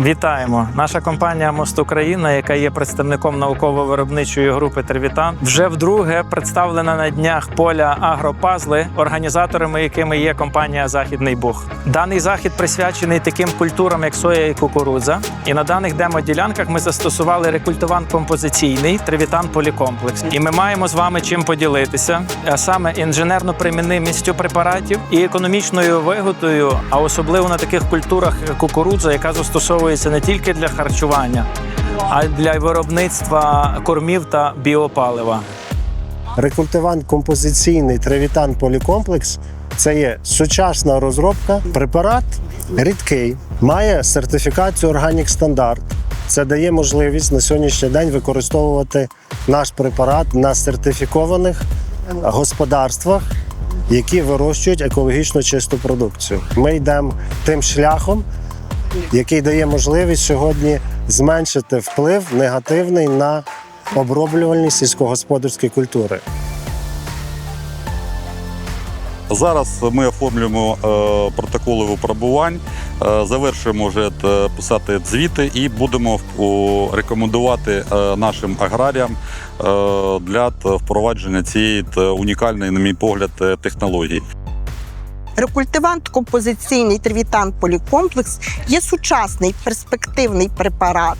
Вітаємо! Наша компанія Мост Україна, яка є представником науково-виробничої групи Тервітан, вже вдруге представлена на днях поля Агропазли, організаторами якими є компанія Західний Буг. Даний захід присвячений таким культурам, як соя і кукурудза. І на даних демоділянках ми застосували рекультивант композиційний Тревітан Полікомплекс. І ми маємо з вами чим поділитися, саме інженерно примінністю препаратів і економічною вигодою, а особливо на таких культурах кукурудза, яка застосовується не тільки для харчування, а й для виробництва кормів та біопалива. Рекультивант композиційний Тревітан Полікомплекс це є сучасна розробка. Препарат рідкий, має сертифікацію Органік Стандарт. Це дає можливість на сьогоднішній день використовувати наш препарат на сертифікованих господарствах, які вирощують екологічно чисту продукцію. Ми йдемо тим шляхом, який дає можливість сьогодні зменшити вплив негативний на оброблювальні сільськогосподарські культури. Зараз ми оформлюємо е, протоколи випробувань, е, завершуємо вже е, писати звіти і будемо рекомендувати нашим аграріям для впровадження цієї унікальної, на мій погляд, технології. Рекультивант композиційний тривітан полікомплекс є сучасний перспективний препарат,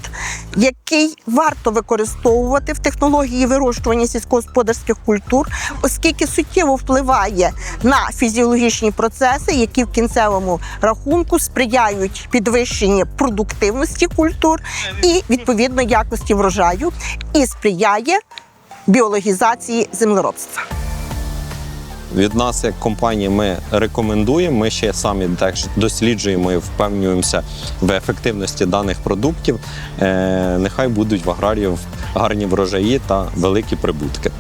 який варто використовувати в технології вирощування сільськогосподарських культур, оскільки суттєво впливає на фізіологічні процеси, які в кінцевому рахунку сприяють підвищенню продуктивності культур і відповідно якості врожаю, і сприяє біологізації землеробства. Від нас, як компанії, ми рекомендуємо. Ми ще самі так досліджуємо і впевнюємося в ефективності даних продуктів. Е, нехай будуть в аграріїв гарні врожаї та великі прибутки.